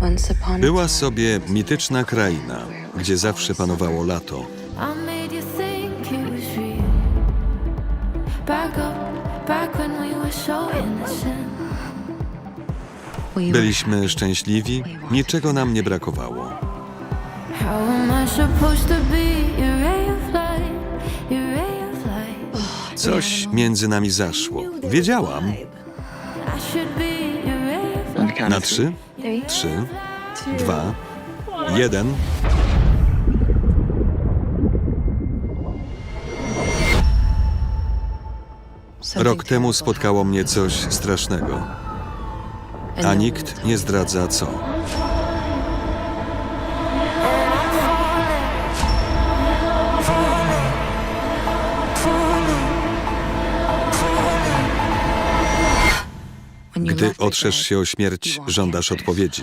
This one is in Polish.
Once upon a Była time, sobie mityczna kraina, gdzie zawsze panowało lato. Byliśmy szczęśliwi, niczego nam nie brakowało. Light. Coś między nami zaszło. Wiedziałam. Na trzy, trzy, dwa, jeden. Rok temu spotkało mnie coś strasznego, a nikt nie zdradza co. Gdy otrzesz się o śmierć, żądasz odpowiedzi.